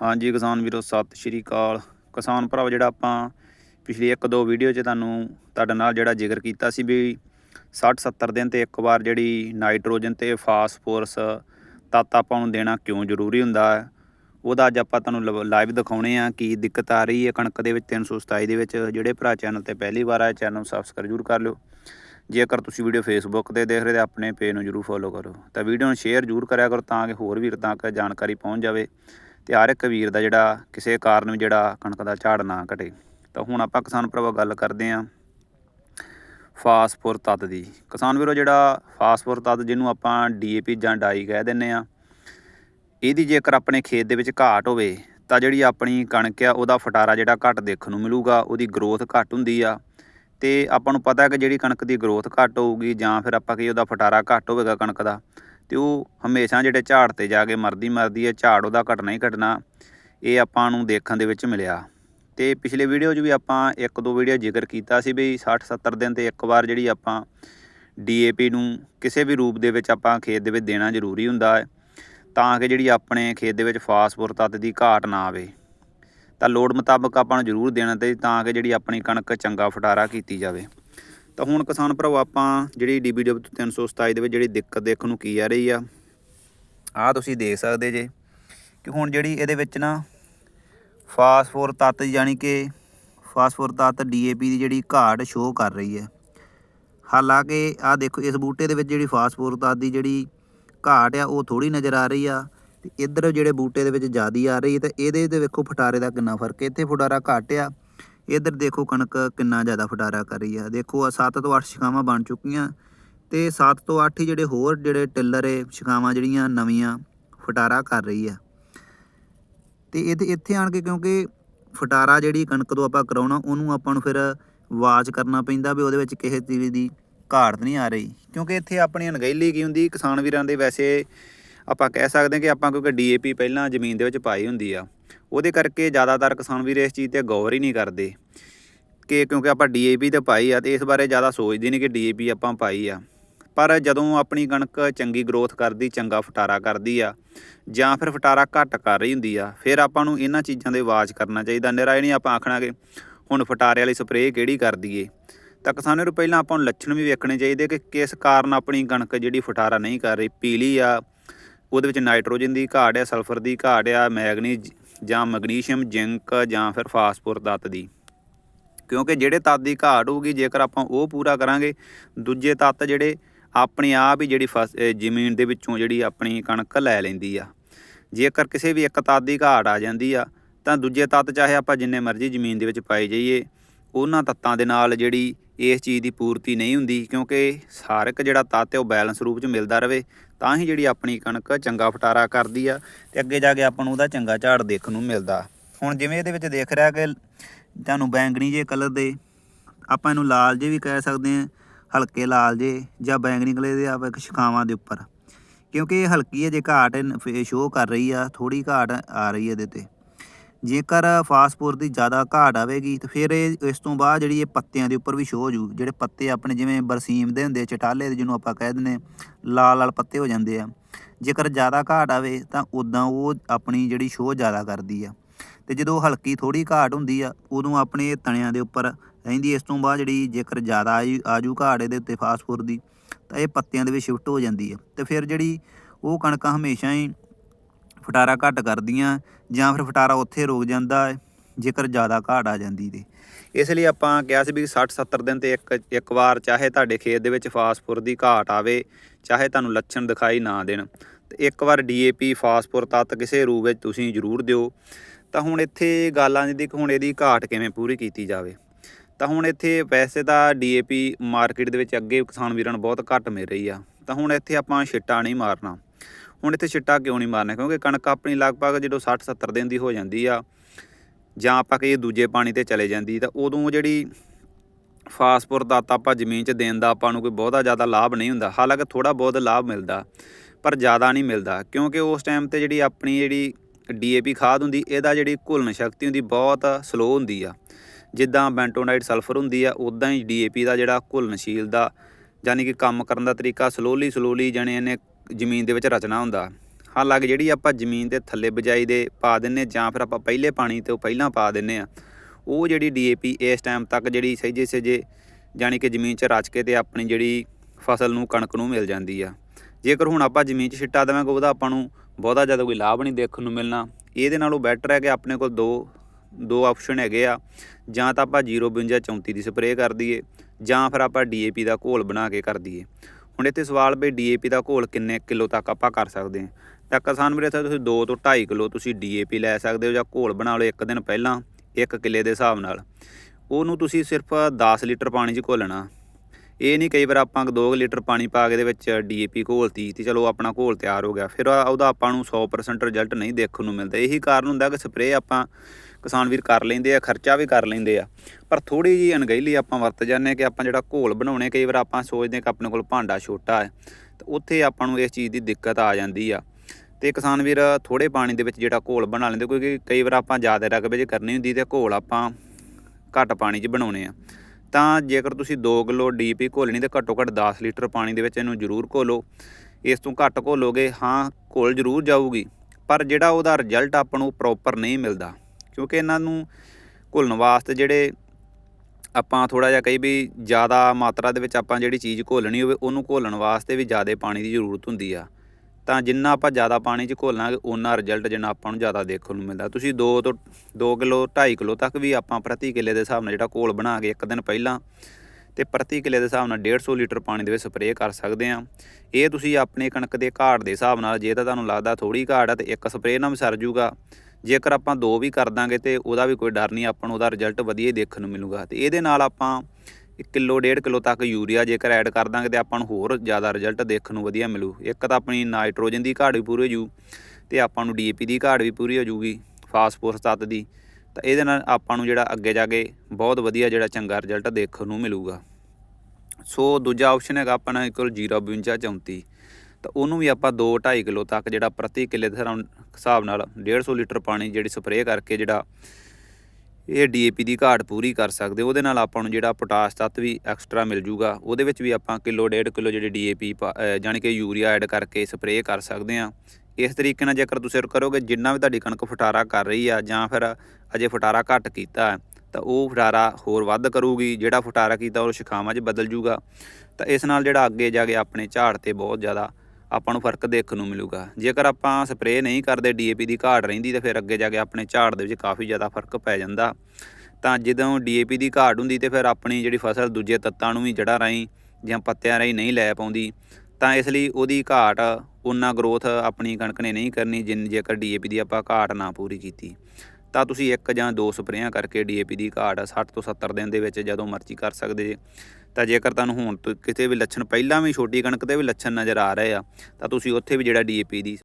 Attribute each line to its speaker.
Speaker 1: ਹਾਂਜੀ ਕਿਸਾਨ ਵੀਰੋ, ਸਤਿ ਸ਼੍ਰੀ ਅਕਾਲ। ਕਿਸਾਨ ਭਰਾਵੋ, ਜਿਹੜਾ ਆਪਾਂ ਪਿਛਲੀ ਇੱਕ ਦੋ ਵੀਡੀਓ 'ਚ ਤੁਹਾਨੂੰ ਤੁਹਾਡੇ ਨਾਲ ਜਿਹੜਾ ਜ਼ਿਕਰ ਕੀਤਾ ਸੀ ਵੀ 60 70 ਦਿਨ ਤੇ ਇੱਕ ਵਾਰ ਜਿਹੜੀ ਨਾਈਟ੍ਰੋਜਨ ਤੇ ਫਾਸਫੋਰਸ ਤੱਤ ਆਪਾਂ ਨੂੰ ਦੇਣਾ ਕਿਉਂ ਜ਼ਰੂਰੀ ਹੁੰਦਾ ਹੈ, ਉਹਦਾ ਅੱਜ ਆਪਾਂ ਤੁਹਾਨੂੰ ਲਾਈਵ ਦਿਖਾਉਣੇ ਆ ਕੀ ਦਿੱਕਤ ਆ ਰਹੀ ਹੈ ਕਣਕ ਦੇ ਵਿੱਚ 327 ਦੇ ਵਿੱਚ। ਜਿਹੜੇ ਭਰਾ ਚੈਨਲ ਤੇ ਪਹਿਲੀ ਵਾਰ ਆਏ, ਚੈਨਲ ਨੂੰ ਸਬਸਕ੍ਰਾਈਬ ਜ਼ਰੂਰ ਕਰ ਲਿਓ। ਜੇਕਰ ਤੁਸੀਂ ਵੀਡੀਓ ਫੇਸਬੁੱਕ ਤੇ ਦੇਖ ਰਹੇ ਤੇ ਆਪਣੇ ਪੇਜ ਨੂੰ ਜ਼ਰੂਰ ਫੋਲੋ ਕਰੋ। ਤਾਂ ਵੀਡੀਓ ਨੂੰ ਸ਼ੇਅਰ ਜ਼ਰੂਰ ਕਰਿਆ ਕਰੋ, ਤਾਂ ਕਿ ਹੋਰ ਵੀਰ ਤੱਕ ਜਾਣਕਾਰੀ ਪਹੁੰਚ ਜਾਵੇ। ਤੇ ਹਰ ਇੱਕ ਵੀਰ ਦਾ ਜਿਹੜਾ ਕਿਸੇ ਕਾਰਨ ਵੀ ਜਿਹੜਾ ਕਣਕ ਦਾ ਝਾੜ ਨਾ ਘਟੇ। ਤਾਂ ਹੁਣ ਆਪਾਂ ਕਿਸਾਨ ਭਰਾਵਾ ਗੱਲ ਕਰਦੇ ਆਂ ਫਾਸਫੋਰ ਤੱਤ ਦੀ। ਕਿਸਾਨ ਵੀਰੋ, ਜਿਹੜਾ ਫਾਸਫੋਰ ਤੱਤ ਜਿਹਨੂੰ ਆਪਾਂ ਡੀਏਪੀ ਜਾਂ ਡਾਈ ਕਹਿ ਦਿੰਨੇ ਆ, ਇਹਦੀ ਜੇਕਰ ਆਪਣੇ ਖੇਤ ਦੇ ਵਿੱਚ ਘਾਟ ਹੋਵੇ, ਤਾਂ ਜਿਹੜੀ ਆਪਣੀ ਕਣਕ ਆ, ਉਹਦਾ ਫਟਾਰਾ ਜਿਹੜਾ ਘੱਟ ਦੇਖਣ ਨੂੰ ਮਿਲੂਗਾ, ਉਹਦੀ ਗਰੋਥ ਘੱਟ ਹੁੰਦੀ ਆ। ਤੇ ਆਪਾਂ ਨੂੰ ਪਤਾ ਹੈ ਕਿ ਜਿਹੜੀ ਕਣਕ ਦੀ ਗਰੋਥ ਘੱਟ ਹੋਊਗੀ ਜਾਂ ਫਿਰ ਆਪਾਂ ਕੀ ਉਹਦਾ ਫਟਾਰਾ ਘੱਟ ਹੋਵੇਗਾ ਕਣਕ ਦਾ ਤੇ ਉਹ ਹਮੇਸ਼ਾ ਜਿਹੜੇ ਝਾੜ ਤੇ ਜਾ ਕੇ ਮਰਦੀ ਮਰਦੀ ਹੈ, ਝਾੜ ਉਹਦਾ ਘਟਣਾ ਹੀ ਘਟਣਾ, ਇਹ ਆਪਾਂ ਨੂੰ ਦੇਖਣ ਦੇ ਵਿੱਚ ਮਿਲਿਆ। ਤੇ ਪਿਛਲੇ ਵੀਡੀਓ 'ਚ ਵੀ ਆਪਾਂ ਇੱਕ ਦੋ ਵੀਡੀਓ ਜ਼ਿਕਰ ਕੀਤਾ ਸੀ ਵੀ 60 70 ਦਿਨ ਤੇ ਇੱਕ ਵਾਰ ਜਿਹੜੀ ਆਪਾਂ ਡੀਏਪੀ ਨੂੰ ਕਿਸੇ ਵੀ ਰੂਪ ਦੇ ਵਿੱਚ ਆਪਾਂ ਖੇਤ ਦੇ ਵਿੱਚ ਦੇਣਾ ਜ਼ਰੂਰੀ ਹੁੰਦਾ ਹੈ, ਤਾਂ ਕਿ ਜਿਹੜੀ ਆਪਣੇ ਖੇਤ ਦੇ ਵਿੱਚ ਫਾਸਫੋਰ ਤੱਤ ਦੀ ਘਾਟ ਨਾ ਆਵੇ। ਤਾਂ ਲੋੜ ਮੁਤਾਬਕ ਆਪਾਂ ਨੂੰ ਜ਼ਰੂਰ ਦੇਣਾ ਤੇ ਤਾਂ ਕਿ ਜਿਹੜੀ ਆਪਣੀ ਕਣਕ ਚੰਗਾ ਫਟਾਰਾ ਕੀਤੀ ਜਾਵੇ। ਤਾਂ ਹੁਣ ਕਿਸਾਨ ਭਰਾਵੋ ਆਪਾਂ ਜਿਹੜੀ ਡੀਬੀਡਬਲਯੂ 327 ਦੇ ਵਿੱਚ ਜਿਹੜੀ ਦਿੱਕਤ ਦੇਖਣ ਨੂੰ ਕੀ ਆ ਰਹੀ ਆ ਆ ਤੁਸੀਂ ਦੇਖ ਸਕਦੇ ਜੇ ਕਿ ਹੁਣ ਜਿਹੜੀ ਇਹਦੇ ਵਿੱਚ ਨਾ ਫਾਸਫੋਰ ਤੱਤ ਯਾਨੀ ਕਿ ਫਾਸਫੋਰ ਤੱਤ ਡੀਏਪੀ ਦੀ ਜਿਹੜੀ ਘਾਟ ਸ਼ੋਅ ਕਰ ਰਹੀ ਹੈ। ਹਾਲਾਂਕਿ ਆ ਦੇਖੋ, ਇਸ ਬੂਟੇ ਦੇ ਵਿੱਚ ਜਿਹੜੀ ਫਾਸਫੋਰ ਤੱਤ ਦੀ ਜਿਹੜੀ ਘਾਟ ਆ, ਉਹ ਥੋੜੀ ਨਜ਼ਰ ਆ ਰਹੀ ਆ ਤੇ ਇੱਧਰ ਜਿਹੜੇ ਬੂਟੇ ਦੇ ਵਿੱਚ ਜ਼ਿਆਦੀ ਆ ਰਹੀ ਹੈ ਤੇ ਇਹਦੇ ਤੇ ਵੇਖੋ ਫਟਾਰੇ ਦਾ ਕਿੰਨਾ ਫ਼ਰਕ ਹੈ। ਇੱਥੇ ਫਟਾਰਾ ਘਾਟ ਆ ਇੱਧਰ ਦੇਖੋ ਕਣਕ ਕਿੰਨਾ ਜ਼ਿਆਦਾ ਫਟਾਰਾ ਕਰ ਰਹੀ ਆ। ਦੇਖੋ ਆ 7 ਤੋਂ 8 ਸ਼ਿਕਾਵਾਂ ਬਣ ਚੁੱਕੀਆਂ ਤੇ 7 ਤੋਂ 8 ਹੀ ਜਿਹੜੇ ਹੋਰ ਜਿਹੜੇ ਟਿੱਲਰ ਏ ਸ਼ਿਕਾਵਾਂ ਜਿਹੜੀਆਂ ਨਵੀਆਂ ਫਟਾਰਾ ਕਰ ਰਹੀ ਆ। ਤੇ ਇਹਦੇ ਇੱਥੇ ਆਣ ਕੇ ਕਿਉਂਕਿ ਫਟਾਰਾ ਜਿਹੜੀ ਕਣਕ ਤੋਂ ਆਪਾਂ ਕਰਾਉਣਾ, ਉਹਨੂੰ ਆਪਾਂ ਨੂੰ ਫਿਰ ਵਾਚ ਕਰਨਾ ਪੈਂਦਾ ਵੀ ਉਹਦੇ ਵਿੱਚ ਕਿਸੇ ਚੀਜ਼ ਦੀ ਘਾਟ ਨਹੀਂ ਆ ਰਹੀ। ਕਿਉਂਕਿ ਇੱਥੇ ਆਪਣੀ ਅਣਗਹਿਲੀ ਕੀ ਹੁੰਦੀ, ਕਿਸਾਨ ਵੀਰਾਂ ਦੇ ਵੈਸੇ ਆਪਾਂ ਕਹਿ ਸਕਦੇ ਹਾਂ ਕਿ ਆਪਾਂ ਕਿਉਂਕਿ ਡੀਏਪੀ ਪਹਿਲਾਂ ਜ਼ਮੀਨ ਦੇ ਵਿੱਚ ਪਾਈ ਹੁੰਦੀ ਆ। ਉਹਦੇ ਕਰਕੇ ਜ਼ਿਆਦਾਤਰ ਕਿਸਾਨ ਵੀਰ ਇਸ ਚੀਜ਼ ਤੇ ਗੌਰ ਹੀ ਨਹੀਂ ਕਰਦੇ ਕਿ ਕਿਉਂਕਿ ਆਪਾਂ ਡੀਏਪੀ ਤੇ ਪਾਈ ਆ ਤੇ ਇਸ ਬਾਰੇ ਜ਼ਿਆਦਾ ਸੋਚਦੇ ਨਹੀਂ ਕਿ ਡੀਏਪੀ ਆਪਾਂ ਪਾਈ ਆ। ਪਰ ਜਦੋਂ ਆਪਣੀ ਕਣਕ ਚੰਗੀ ਗਰੋਥ ਕਰਦੀ, ਚੰਗਾ ਫਟਾਰਾ ਕਰਦੀ ਆ ਜਾਂ ਫਿਰ ਫਟਾਰਾ ਘੱਟ ਕਰ ਰਹੀ ਹੁੰਦੀ ਆ, ਫਿਰ ਆਪਾਂ ਨੂੰ ਇਹਨਾਂ ਚੀਜ਼ਾਂ ਦੇ ਆਵਾਜ਼ ਕਰਨਾ ਚਾਹੀਦਾ। ਨਿਰਾ ਇਹ ਨਹੀਂ ਆਪਾਂ ਆਖਣਾ ਕਿ ਹੁਣ ਫਟਾਰੇ ਵਾਲੀ ਸਪਰੇਅ ਕਿਹੜੀ ਕਰ ਦਈਏ। ਤਾਂ ਕਿਸਾਨਾਂ ਨੂੰ ਪਹਿਲਾਂ ਆਪਾਂ ਨੂੰ ਲੱਛਣ ਵੀ ਵੇਖਣੇ ਚਾਹੀਦੇ ਕਿ ਕਿਸ ਕਾਰਨ ਆਪਣੀ ਕਣਕ ਜਿਹੜੀ ਫਟਾਰਾ ਨਹੀਂ ਕਰ ਰਹੀ, ਪੀਲੀ ਆ, ਉਹਦੇ ਵਿੱਚ ਨਾਈਟ੍ਰੋਜਨ ਦੀ ਘਾਟ ਆ ਸਲਫਰ ਦੀ ਘਾਟ ਆ ਮੈਗਨੀਜ ਜਾਂ ਮੈਗਨੀਸ਼ੀਅਮ, ਜ਼ਿੰਕ ਜਾਂ ਫਿਰ ਫਾਸਫੋਰ ਤੱਤ ਦੀ। ਕਿਉਂਕਿ ਜਿਹੜੇ ਤੱਤ ਦੀ ਘਾਟ ਹੋਊਗੀ, ਜੇਕਰ ਆਪਾਂ ਉਹ ਪੂਰਾ ਕਰਾਂਗੇ, ਦੂਜੇ ਤੱਤ ਜਿਹੜੇ ਆਪਣੇ ਆਪ ਹੀ ਜਿਹੜੀ ਫਸ ਜ਼ਮੀਨ ਦੇ ਵਿੱਚੋਂ ਜਿਹੜੀ ਆਪਣੀ ਕਣਕ ਲੈ ਲੈਂਦੀ ਆ। ਜੇਕਰ ਕਿਸੇ ਵੀ ਇੱਕ ਤੱਤ ਦੀ ਘਾਟ ਆ ਜਾਂਦੀ ਆ, ਤਾਂ ਦੂਜੇ ਤੱਤ ਚਾਹੇ ਆਪਾਂ ਜਿੰਨੇ ਮਰਜ਼ੀ ਜ਼ਮੀਨ ਦੇ ਵਿੱਚ ਪਾਈ ਜਾਈਏ, ਉਹਨਾਂ ਤੱਤਾਂ ਦੇ ਨਾਲ ਜਿਹੜੀ ਇਸ ਚੀਜ਼ ਦੀ ਪੂਰਤੀ ਨਹੀਂ ਹੁੰਦੀ ਕਿਉਂਕਿ ਸਾਰਕ ਜਿਹੜਾ ਤੱਤ ਹੈ ਉਹ ਬੈਲੈਂਸ ਰੂਪ 'ਚ ਮਿਲਦਾ ਰਵੇ ਤਾਂ ਹੀ ਜਿਹੜੀ ਆਪਣੀ ਕਣਕ ਚੰਗਾ ਫਟਾਰਾ ਕਰਦੀ ਆ ਤੇ ਅੱਗੇ ਜਾ ਕੇ ਆਪਾਂ ਨੂੰ ਉਹਦਾ ਚੰਗਾ ਝਾੜ ਦੇਖਣ ਨੂੰ ਮਿਲਦਾ। ਹੁਣ ਜਿਵੇਂ ਇਹਦੇ ਵਿੱਚ ਦੇਖ ਰਿਹਾ ਕਿ ਤੁਹਾਨੂੰ ਬੈਂਗਣੀ ਜੇ ਕਲਰ ਦੇ, ਆਪਾਂ ਇਹਨੂੰ ਲਾਲ ਜੇ ਵੀ ਕਹਿ ਸਕਦੇ ਹਾਂ, ਹਲਕੇ ਲਾਲ ਜੇ ਜਾਂ ਬੈਂਗਣੀ ਕਲਰ ਦੇ ਆਪਾਂ ਸ਼ਿਖਾਵਾਂ ਦੇ ਉੱਪਰ। ਕਿਉਂਕਿ ਇਹ ਹਲਕੀ ਹੈ, ਜੇ ਘਾਟ ਸ਼ੋਅ ਕਰ ਰਹੀ ਆ ਥੋੜੀ ਘਾਟ ਆ ਰਹੀ ਹੈ ਇਹਦੇ ਤੇ। ਜੇਕਰ ਫਾਸਫੋਰ ਦੀ ਜ਼ਿਆਦਾ ਘਾਟ ਆਵੇਗੀ, ਤਾਂ ਫਿਰ ਇਹ, ਇਸ ਤੋਂ ਬਾਅਦ ਜਿਹੜੀ ਇਹ ਪੱਤਿਆਂ ਦੇ ਉੱਪਰ ਵੀ ਸ਼ੋਅ ਹੋ ਜੂ ਜਿਹੜੇ ਪੱਤੇ ਆਪਣੇ ਜਿਵੇਂ ਬਰਸੀਮ ਦੇ ਹੁੰਦੇ ਚਟਾਲੇ ਦੇ ਜਿਹਨੂੰ ਆਪਾਂ ਕਹਿ ਦਿੰਦੇ ਲਾਲ ਲਾਲ ਪੱਤੇ ਹੋ ਜਾਂਦੇ ਆ। ਜੇਕਰ ਜ਼ਿਆਦਾ ਘਾਟ ਆਵੇ, ਤਾਂ ਉਦਾਂ ਉਹ ਆਪਣੀ ਜਿਹੜੀ ਸ਼ੋਅ ਜ਼ਿਆਦਾ ਕਰਦੀ ਆ। ਤੇ ਜਦੋਂ ਹਲਕੀ ਥੋੜੀ ਘਾਟ ਹੁੰਦੀ ਆ, ਉਦੋਂ ਆਪਣੇ ਤਣਿਆਂ ਦੇ ਉੱਪਰ ਰਹਿੰਦੀ ਇਸ ਤੋਂ ਬਾਅਦ ਜਿਹੜੀ ਜੇਕਰ ਜ਼ਿਆਦਾ ਆਜੂ ਘਾਟ ਇਹਦੇ ਉੱਤੇ ਫਾਸਫੋਰ ਦੀ, ਤਾਂ ਇਹ ਪੱਤਿਆਂ ਦੇ ਵਿੱਚ ਸ਼ਿਫਟ ਹੋ ਜਾਂਦੀ ਆ। ਤੇ ਫਿਰ ਜਿਹੜੀ ਉਹ ਕਣਕਾਂ ਹਮੇਸ਼ਾ ਹੀ ਫਟਾਰਾ ਘੱਟ ਕਰਦੀਆਂ ਜਾਂ ਫਿਰ ਫਟਾਰਾ ਉੱਥੇ ਰੁਕ ਜਾਂਦਾ ਹੈ ਜੇਕਰ ਜ਼ਿਆਦਾ ਘਾਟ ਆ ਜਾਂਦੀ ਤੇ। ਇਸ ਲਈ ਆਪਾਂ ਕਿਹਾ ਸੀ ਵੀ 60 70 ਦਿਨ ਤੇ ਇੱਕ ਇੱਕ ਵਾਰ ਚਾਹੇ ਤੁਹਾਡੇ ਖੇਤ ਦੇ ਵਿੱਚ ਫਾਸਫੋਰ ਦੀ ਘਾਟ ਆਵੇ, ਚਾਹੇ ਤੁਹਾਨੂੰ ਲੱਛਣ ਦਿਖਾਈ ਨਾ ਦੇਣ। ਤੇ ਇੱਕ ਵਾਰ ਡੀਏਪੀ ਫਾਸਫੋਰ ਤੱਤ ਕਿਸੇ ਰੂਪ ਵਿੱਚ ਤੁਸੀਂ ਜ਼ਰੂਰ ਦਿਓ। ਤਾਂ ਹੁਣ ਇੱਥੇ ਗੱਲ ਆ ਜਾਂਦੀ ਕਿ ਹੁਣ ਇਹਦੀ ਘਾਟ ਕਿਵੇਂ ਪੂਰੀ ਕੀਤੀ ਜਾਵੇ? ਤਾਂ ਹੁਣ ਇੱਥੇ ਵੈਸੇ ਤਾਂ ਡੀਏਪੀ ਮਾਰਕੀਟ ਦੇ ਵਿੱਚ ਅੱਗੇ ਕਿਸਾਨ ਵੀਰਾਂ ਨੂੰ ਬਹੁਤ ਘੱਟ ਮਿਲ ਰਹੀ ਆ। ਤਾਂ ਹੁਣ ਇੱਥੇ ਆਪਾਂ ਛਿੱਟਾ ਨਹੀਂ ਮਾਰਨਾ। ਹੁਣ ਇੱਥੇ ਛਿੱਟਾ ਕਿਉਂ ਨਹੀਂ ਮਾਰਨਾ? ਕਿਉਂਕਿ ਕਣਕ ਆਪਣੀ ਲਗਭਗ ਜਦੋਂ 60 70 ਦਿਨ ਦੀ ਹੋ ਜਾਂਦੀ ਆ, ਜਾਂ ਆਪਾਂ ਕਹੀਏ ਦੂਜੇ ਪਾਣੀ ਤੇ ਚਲੇ ਜਾਂਦੀ, ਤਾਂ ਉਦੋਂ ਜਿਹੜੀ ਫਾਸਫੋਰ ਤਾਂ ਆਪਾਂ ਜ਼ਮੀਨ 'ਚ ਦੇਣ ਦਾ ਆਪਾਂ ਨੂੰ ਕੋਈ ਬਹੁਤਾ ਜ਼ਿਆਦਾ ਲਾਭ ਨਹੀਂ ਹੁੰਦਾ। ਹਾਲਾਂਕਿ ਥੋੜਾ ਬਹੁਤ ਲਾਭ ਮਿਲਦਾ, ਪਰ ਜ਼ਿਆਦਾ ਨਹੀਂ ਮਿਲਦਾ। ਕਿਉਂਕਿ ਉਸ ਟਾਈਮ ਤੇ ਜਿਹੜੀ ਆਪਣੀ ਜਿਹੜੀ ਡੀਏਪੀ ਖਾਦ ਹੁੰਦੀ, ਇਹਦਾ ਜਿਹੜੀ ਘੁਲਣ ਸ਼ਕਤੀ ਹੁੰਦੀ, ਬਹੁਤ ਸਲੋ ਹੁੰਦੀ ਆ। ਜਿੱਦਾਂ ਬੈਂਟੋਨਾਈਟ ਸਲਫਰ ਹੁੰਦੀ ਆ ਉਦਾਂ ਹੀ ਡੀਏਪੀ ਦਾ ਜਿਹੜਾ ਘੁਲਣਸ਼ੀਲ ਦਾ, ਯਾਨੀ ਕਿ ਕੰਮ ਕਰਨ ਦਾ ਤਰੀਕਾ ਸਲੋਲੀ ਸਲੋਲੀ ਜਾਣੀ ਇਹਨੇ ਜ਼ਮੀਨ ਦੇ ਵਿੱਚ ਰਚਣਾ ਹੁੰਦਾ। ਹਾਲਾਂਕਿ ਜਿਹੜੀ ਆਪਾਂ ਜ਼ਮੀਨ ਦੇ ਥੱਲੇ ਬਜਾਈ ਦੇ ਪਾ ਦਿੰਨੇ ਜਾਂ ਫਿਰ ਆਪਾਂ ਪਹਿਲੇ ਪਾਣੀ ਤੋਂ ਪਹਿਲਾਂ ਪਾ ਦਿੰਨੇ ਆ, ਉਹ ਜਿਹੜੀ ਡੀਏਪੀ ਇਸ ਟਾਈਮ ਤੱਕ ਜਿਹੜੀ ਸਹਿਜੇ ਸਹਿਜੇ ਜਾਣੀ ਕਿ ਜ਼ਮੀਨ 'ਚ ਰਚ ਕੇ ਤੇ ਆਪਣੀ ਜਿਹੜੀ ਫਸਲ ਨੂੰ ਕਣਕ ਨੂੰ ਮਿਲ ਜਾਂਦੀ ਆ। ਜੇਕਰ ਹੁਣ ਆਪਾਂ ਜ਼ਮੀਨ 'ਚ ਛਿੱਟਾ ਦੇਵਾਂਗੇ, ਉਹਦਾ ਆਪਾਂ ਨੂੰ ਬਹੁਤਾ ਜ਼ਿਆਦਾ ਕੋਈ ਲਾਭ ਨਹੀਂ ਦੇਖਣ ਨੂੰ ਮਿਲਣਾ। ਇਹਦੇ ਨਾਲੋਂ ਬੈਟਰ ਹੈ ਕਿ ਆਪਣੇ ਕੋਲ ਦੋ ਦੋ ਆਪਸ਼ਨ ਹੈਗੇ ਆ। ਜਾਂ ਤਾਂ ਆਪਾਂ 052 34 ਦੀ ਸਪਰੇਅ ਕਰ ਦਈਏ, ਜਾਂ ਫਿਰ ਆਪਾਂ ਡੀਏਪੀ ਦਾ ਘੋਲ ਬਣਾ ਕੇ ਕਰ ਦਈਏ। ਹੁਣ ਇੱਥੇ ਸਵਾਲ ਵੀ ਡੀਏਪੀ ਦਾ ਘੋਲ ਕਿੰਨੇ ਕਿਲੋ ਤੱਕ ਆਪਾਂ ਕਰ ਸਕਦੇ ਹਾਂ। ਤਾਂ ਕਿਸਾਨ ਵੀਰੇ, ਇੱਥੇ ਤੁਸੀਂ 2 ਤੋਂ 2.5 ਕਿਲੋ ਤੁਸੀਂ ਡੀਏਪੀ ਲੈ ਸਕਦੇ ਹੋ ਜਾਂ ਘੋਲ ਬਣਾ ਲਓ ਇੱਕ ਦਿਨ ਪਹਿਲਾਂ, ਇੱਕ ਕਿੱਲੇ ਦੇ ਹਿਸਾਬ ਨਾਲ। ਉਹਨੂੰ ਤੁਸੀਂ ਸਿਰਫ 10 ਲੀਟਰ ਪਾਣੀ 'ਚ ਘੋਲਣਾ। ਇਹ ਨਹੀਂ ਕਈ ਵਾਰ ਆਪਾਂ 2 ਲੀਟਰ ਪਾਣੀ ਪਾ ਕੇ ਦੇ ਵਿੱਚ ਡੀਏਪੀ ਘੋਲਤੀ ਤੇ ਚਲੋ ਆਪਣਾ ਘੋਲ ਤਿਆਰ ਹੋ ਗਿਆ। ਫਿਰ ਉਹਦਾ ਆਪਾਂ ਨੂੰ 100% ਰਿਜ਼ਲਟ ਨਹੀਂ ਦੇਖਣ ਨੂੰ ਮਿਲਦਾ। ਇਹੀ ਕਾਰਨ ਹੁੰਦਾ ਕਿ ਸਪਰੇਅ ਆਪਾਂ ਕਿਸਾਨ ਵੀਰ ਕਰ ਲੈਂਦੇ ਆ, ਖਰਚਾ ਵੀ ਕਰ ਲੈਂਦੇ ਆ। ਪਰ ਥੋੜੀ ਜੀ ਅਣਗਹਿਲੀ ਆਪਾਂ ਵਰਤ ਜਾਂਦੇ ਹਾਂ ਕਿ ਆਪਾਂ ਜਿਹੜਾ ਘੋਲ ਬਣਾਉਣੇ, ਕਈ ਵਾਰ ਆਪਾਂ ਸੋਚਦੇ ਹਾਂ ਕਿ ਆਪਣੇ ਕੋਲ ਭਾਂਡਾ ਛੋਟਾ ਹੈ। ਤੇ ਉੱਥੇ ਆਪਾਂ ਨੂੰ ਇਸ ਚੀਜ਼ ਦੀ ਦਿੱਕਤ ਆ ਜਾਂਦੀ ਆ। ਤੇ ਕਿਸਾਨ ਵੀਰ ਥੋੜੇ ਪਾਣੀ ਦੇ ਵਿੱਚ ਜਿਹੜਾ ਘੋਲ ਬਣਾ ਲੈਂਦੇ, ਕਿਉਂਕਿ ਕਈ ਵਾਰ ਆਪਾਂ ਜ਼ਿਆਦਾ ਰਕਬੇ 'ਚ ਕਰਨੀ ਹੁੰਦੀ ਤੇ ਘੋਲ ਆਪਾਂ ਘੱਟ ਪਾਣੀ 'ਚ ਬਣਾਉਣੇ ਆ। ਤਾਂ ਜੇਕਰ ਤੁਸੀਂ 2 ਕਿਲੋ ਡੀਪੀ ਘੋਲਣੀ ਤੇ ਘੱਟੋ ਘੱਟ 10 ਲੀਟਰ ਪਾਣੀ ਦੇ ਵਿੱਚ ਇਹਨੂੰ ਜ਼ਰੂਰ ਘੋਲੋ। ਇਸ ਤੋਂ ਘੱਟ ਘੋਲੋਗੇ, ਹਾਂ, ਘੋਲ ਜ਼ਰੂਰ ਜਾਊਗੀ। ਪਰ ਜਿਹੜਾ ਉਹਦਾ ਰਿਜ਼ਲਟ ਆਪਾਂ ਨੂੰ ਪ੍ਰੋਪਰ ਨਹੀਂ ਮਿਲਦਾ। ਕਿਉਂਕਿ ਇਹਨਾਂ ਨੂੰ ਘੁਲਣ ਵਾਸਤੇ ਜਿਹੜੇ ਆਪਾਂ ਥੋੜਾ ਜਿਹਾ ਕਹੀ ਵੀ ਜ਼ਿਆਦਾ ਮਾਤਰਾ ਦੇ ਵਿੱਚ ਆਪਾਂ ਜਿਹੜੀ ਚੀਜ਼ ਘੋਲਣੀ ਹੋਵੇ, ਉਹਨੂੰ ਘੋਲਣ ਵਾਸਤੇ ਵੀ ਜ਼ਿਆਦਾ ਪਾਣੀ ਦੀ ਜ਼ਰੂਰਤ ਹੁੰਦੀ ਆ। ਤਾਂ ਜਿੰਨਾ ਆਪਾਂ ਜ਼ਿਆਦਾ ਪਾਣੀ 'ਚ ਘੋਲਾਂਗੇ ਉਹਨਾਂ ਰਿਜ਼ਲਟ ਜਿੰਨਾ ਆਪਾਂ ਨੂੰ ਜ਼ਿਆਦਾ ਦੇਖਣ ਨੂੰ ਮਿਲਦਾ। ਤੁਸੀਂ 2 ਤੋਂ 2 ਕਿਲੋ 2.5 ਕਿਲੋ ਤੱਕ ਵੀ ਆਪਾਂ ਪ੍ਰਤੀ ਕਿੱਲੇ ਦੇ ਹਿਸਾਬ ਨਾਲ ਜਿਹੜਾ ਘੋਲ ਬਣਾ ਕੇ ਇੱਕ ਦਿਨ ਪਹਿਲਾਂ ਤੇ ਪ੍ਰਤੀ ਕਿੱਲੇ ਦੇ ਹਿਸਾਬ ਨਾਲ 150 ਲੀਟਰ ਪਾਣੀ ਦੇ ਵਿੱਚ ਸਪਰੇਅ ਕਰ ਸਕਦੇ ਆ ਇਹ ਤੁਸੀਂ ਆਪਣੇ ਕਣਕ ਦੇ ਘਾੜ ਦੇ ਹਿਸਾਬ ਨਾਲ, ਜੇ ਤਾਂ ਤੁਹਾਨੂੰ ਲੱਗਦਾ ਥੋੜੀ ਘਾੜ ਆ ਤੇ ਇੱਕ ਸਪਰੇਅ ਨਾਲ ਵੀ ਸਰ ਜੂਗਾ। ਜੇਕਰ ਆਪਾਂ ਦੋ ਵੀ ਕਰ ਦਾਂਗੇ ਤੇ ਉਹਦਾ ਵੀ ਕੋਈ ਡਰ ਨਹੀਂ, ਆਪਾਂ ਨੂੰ ਉਹਦਾ ਰਿਜ਼ਲਟ ਵਧੀਆ ਹੀ ਦੇਖਣ ਨੂੰ ਮਿਲੂਗਾ। ਤੇ ਇਹਦੇ ਨਾਲ ਆਪਾਂ 1 ਕਿਲੋ 1.5 ਕਿਲੋ ਤੱਕ ਯੂਰੀਆ ਜੇਕਰ ਐਡ ਕਰ ਦਾਂਗੇ ਤੇ ਆਪਾਂ ਨੂੰ ਹੋਰ ਜ਼ਿਆਦਾ ਰਿਜ਼ਲਟ ਦੇਖਣ ਨੂੰ ਵਧੀਆ ਮਿਲੂ। ਇੱਕ ਤਾਂ ਆਪਣੀ ਨਾਈਟ੍ਰੋਜਨ ਦੀ ਘਾਟ ਵੀ ਪੂਰੀ ਹੋ ਜੂ ਤੇ ਆਪਾਂ ਨੂੰ ਡੀਏਪੀ ਦੀ ਘਾਟ ਵੀ ਪੂਰੀ ਹੋ ਜੂਗੀ ਫਾਸਫੋਰਸ ਤੱਤ ਦੀ। ਤਾਂ ਇਹਦੇ ਨਾਲ ਆਪਾਂ ਨੂੰ ਜਿਹੜਾ ਅੱਗੇ ਜਾ ਕੇ ਬਹੁਤ ਵਧੀਆ ਜਿਹੜਾ ਚੰਗਾ ਰਿਜ਼ਲਟ ਦੇਖਣ ਨੂੰ ਮਿਲੂਗਾ। ਸੋ ਦੂਜਾ ਆਪਸ਼ਨ ਹੈਗਾ ਆਪਣਾ ਕੋਲ 052 34 ਤਾਂ ਉਹਨੂੰ ਵੀ ਆਪਾਂ 2 2.5 ਕਿਲੋ ਤੱਕ ਜਿਹੜਾ ਪ੍ਰਤੀ ਕਿੱਲੇ ਦੇ ਹਿਸਾਬ- ਹਿਸਾਬ ਨਾਲ 150 ਲੀਟਰ ਪਾਣੀ ਜਿਹੜੀ ਸਪਰੇਅ ਕਰਕੇ ਜਿਹੜਾ ਇਹ ਡੀਏਪੀ ਦੀ ਘਾਟ ਪੂਰੀ ਕਰ ਸਕਦੇ ਉਹਦੇ ਨਾਲ ਆਪਾਂ ਨੂੰ ਜਿਹੜਾ ਪੋਟਾਸ਼ ਤੱਤ ਵੀ ਐਕਸਟਰਾ ਮਿਲ ਜੂਗਾ। ਉਹਦੇ ਵਿੱਚ ਵੀ ਆਪਾਂ ਕਿਲੋ ਡੇਢ ਕਿਲੋ ਜਿਹੜੀ ਡੀਏਪੀ ਜਾਣੀ ਕਿ ਯੂਰੀਆ ਐਡ ਕਰਕੇ ਸਪਰੇਅ ਕਰ ਸਕਦੇ ਆ ਇਸ ਤਰੀਕੇ ਨਾਲ ਜੇਕਰ ਤੁਸੀਂ ਕਰੋਗੇ, ਜਿੰਨਾ ਵੀ ਤੁਹਾਡੀ ਕਣਕ ਫਟਾਰਾ ਕਰ ਰਹੀ ਆ ਜਾਂ ਫਿਰ ਅਜੇ ਫਟਾਰਾ ਘੱਟ ਕੀਤਾ ਤਾਂ ਉਹ ਫਟਾਰਾ ਹੋਰ ਵੱਧ ਕਰੂਗੀ। ਜਿਹੜਾ ਫਟਾਰਾ ਕੀਤਾ, ਉਹ ਸ਼ਿਖਾਵਾਂ 'ਚ ਬਦਲ ਜੂਗਾ। ਤਾਂ ਇਸ ਨਾਲ ਜਿਹੜਾ ਅੱਗੇ ਜਾ ਕੇ ਆਪਣੇ ਝਾੜ ਤੇ ਬਹੁਤ ਜ਼ਿਆਦਾ ਆਪਾਂ ਨੂੰ ਫ਼ਰਕ ਦੇਖਣ ਨੂੰ ਮਿਲੂਗਾ। ਜੇਕਰ ਆਪਾਂ ਸਪਰੇਅ ਨਹੀਂ ਕਰਦੇ ਡੀਏਪੀ ਦੀ ਘਾਟ ਰਹਿੰਦੀ, ਤਾਂ ਫਿਰ ਅੱਗੇ ਜਾ ਕੇ ਆਪਣੇ ਝਾੜ ਦੇ ਵਿੱਚ ਕਾਫੀ ਜ਼ਿਆਦਾ ਫ਼ਰਕ ਪੈ ਜਾਂਦਾ। ਤਾਂ ਜਦੋਂ ਡੀਏਪੀ ਦੀ ਘਾਟ ਹੁੰਦੀ, ਤੇ ਫਿਰ ਆਪਣੀ ਜਿਹੜੀ ਫਸਲ ਦੂਜੇ ਤੱਤਾਂ ਨੂੰ ਵੀ ਜੜ੍ਹਾਂ ਰਾਹੀਂ ਜਾਂ ਪੱਤਿਆਂ ਰਾਹੀਂ ਨਹੀਂ ਲੈ ਪਾਉਂਦੀ, ਤਾਂ ਇਸ ਲਈ ਉਹਦੀ ਘਾਟ ਉਨਾ ਗਰੋਥ ਆਪਣੀ ਕਣਕ ਨੇ ਨਹੀਂ ਕਰਨੀ, ਜਿੰਨ ਜੇਕਰ ਡੀਏਪੀ ਦੀ ਆਪਾਂ ਘਾਟ ਨਾ ਪੂਰੀ ਕੀਤੀ। ਤਾਂ ਤੁਸੀਂ ਇੱਕ ਜਾਂ ਦੋ ਸਪਰੇਆਂ ਕਰਕੇ ਡੀਏਪੀ ਦੀ ਘਾਟ 60 ਤੋਂ 70 ਦਿਨ ਦੇ ਵਿੱਚ ਜਦੋਂ ਮਰਜ਼ੀ ਕਰ ਸਕਦੇ ਜੇ। ਤਾਂ ਜੇਕਰ ਤੁਹਾਨੂੰ ਹੁਣ ਤੋਂ ਕਿਤੇ ਵੀ ਲੱਛਣ, ਪਹਿਲਾਂ ਵੀ ਛੋਟੀ ਕਣਕ ਤੇ ਵੀ ਲੱਛਣ ਨਜ਼ਰ ਆ ਰਹੇ ਆ, ਤਾਂ ਤੁਸੀਂ ਉੱਥੇ ਵੀ ਜਿਹੜਾ ਡੀਏਪੀ ਦੀ